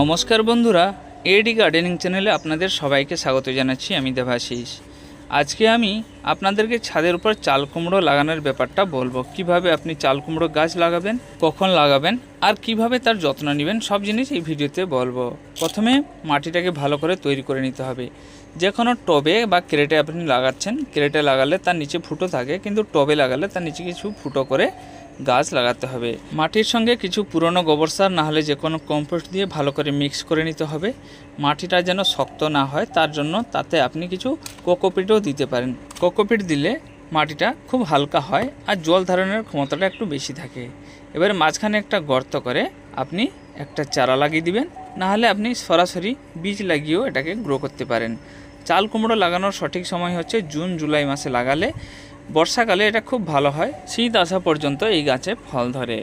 নমস্কার বন্ধুরা এডি গার্ডেনিং চ্যানেলে আপনাদের সবাইকে স্বাগত জানাচ্ছি, আমি দেবাশিস। আজকে আমি আপনাদেরকে ছাদের উপর চাল কুমড়ো লাগানোর ব্যাপারটা বলব। কীভাবে আপনি চাল কুমড়ো গাছ লাগাবেন, কখন লাগাবেন, আর কীভাবে তার যত্ন নেবেন, সব জিনিস এই ভিডিওতে বলব। প্রথমে মাটিটাকে ভালো করে তৈরি করে নিতে হবে। যে কোনো টবে বা ক্রেটে আপনি লাগাচ্ছেন, ক্রেটে লাগালে তার নিচে ফুটো থাকে, কিন্তু টবে লাগালে তার নিচে কিছু ফুটো করে গাছ লাগাতে হবে। মাটির সঙ্গে কিছু পুরনো গোবর সার না হলে যে কোনো কম্পোস্ট দিয়ে ভালো করে মিক্স করে নিতে হবে। মাটিটা যেন শক্ত না হয়, তার জন্য তাতে আপনি কিছু কোকোপিটও দিতে পারেন। কোকোপিট দিলে মাটিটা খুব হালকা হয় আর জল ধারণের ক্ষমতাটা একটু বেশি থাকে। এবারে মাঝখানে একটা গর্ত করে আপনি একটা চারা লাগিয়ে দিবেন। না হলে আপনি সরাসরি বীজ লাগিয়েও এটাকে গ্রো করতে পারেন। চাল কুমড়ো লাগানোর সঠিক সময় হচ্ছে জুন, জুলাই মাসে লাগালে বর্ষাকালে এটা খুব ভালো হয়। শীত আসা পর্যন্ত এই গাছে ফল ধরে।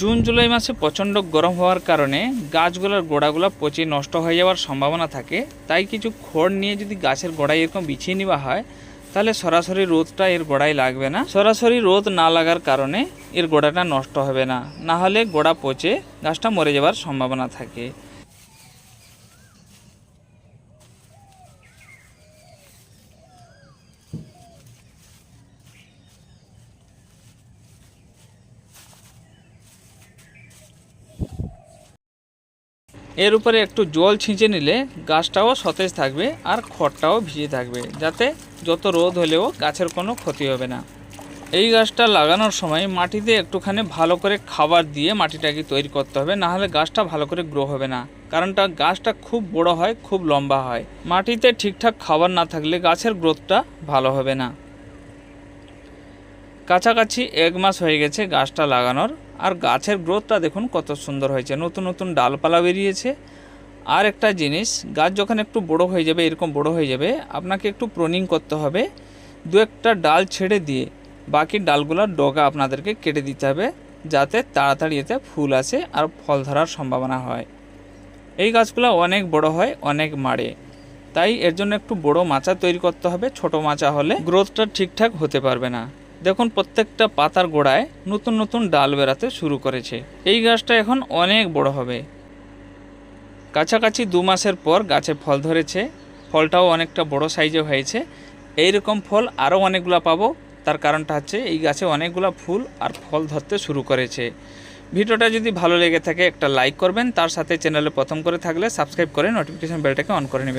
জুন জুলাই মাসে প্রচণ্ড গরম হওয়ার কারণে গাছগুলোর গোড়াগুলো পচে নষ্ট হয়ে যাওয়ার সম্ভাবনা থাকে। তাই কিছু খড় নিয়ে যদি গাছের গোড়ায় এরকম বিছিয়ে নেওয়া হয়, তাহলে সরাসরি রোদটা এর গোড়ায় লাগবে না। সরাসরি রোদ না লাগার কারণে এর গোড়াটা নষ্ট হবে না। না হলে গোড়া পচে গাছটা মরে যাওয়ার সম্ভাবনা থাকে। এর উপরে একটু জল ছিঁচে নিলে গাছটাও সতেজ থাকবে আর খড়টাও ভিজে থাকবে, যাতে যত রোদ হলেও গাছের কোনো ক্ষতি হবে না। এই গাছটা লাগানোর সময় মাটিতে একটুখানি ভালো করে খাবার দিয়ে মাটিটাকে তৈরি করতে হবে, না হলে গাছটা ভালো করে গ্রো হবে না। কারণটা গাছটা খুব বড় হয়, খুব লম্বা হয়। মাটিতে ঠিকঠাক খাবার না থাকলে গাছের গ্রোথটা ভালো হবে না। কাছাকাছি এক মাস হয়ে গেছে গাছটা লাগানোর। আর গাছের গ্রোথটা দেখুন কত সুন্দর হয়েছে। নতুন নতুন ডালপালা বেরিয়েছে। আর একটা জিনিস, গাছ যখন একটু বড় হয়ে যাবে, এরকম বড় হয়ে যাবে, আপনাকে একটু প্রনিং করতে হবে। দু একটা ডাল ছেড়ে দিয়ে বাকি ডালগুলোর ডগা আপনাদেরকে কেটে দিতে হবে, যাতে তাড়াতাড়ি এতে ফুল আসে আর ফল ধরার সম্ভাবনা হয়। এই গাছগুলো অনেক বড় হয়, অনেক মাড়ে। তাই এর জন্য একটু বড় মাচা তৈরি করতে হবে, ছোট মাচা হলে গ্রোথটা ঠিকঠাক হতে পারবে না। দেখুন, প্রত্যেকটা পাতার গোড়ায় নতুন নতুন ডাল বেরাতে শুরু করেছে। এই গাছটা এখন অনেক বড় হবে। কাছাকাছি দু মাসের পর গাছে ফল ধরেছে। ফলটাও অনেকটা বড় সাইজে হয়েছে। এই রকম ফল আরও অনেকগুলো পাবো। তার কারণটা হচ্ছে এই গাছে অনেকগুলো ফুল আর ফল ধরতে শুরু করেছে। ভিডিওটা যদি ভালো লেগে থাকে, একটা লাইক করবেন। তার সাথে চ্যানেলে প্রথম করে থাকলে সাবস্ক্রাইব করে নোটিফিকেশন বেলটাকে অন করে নেবেন।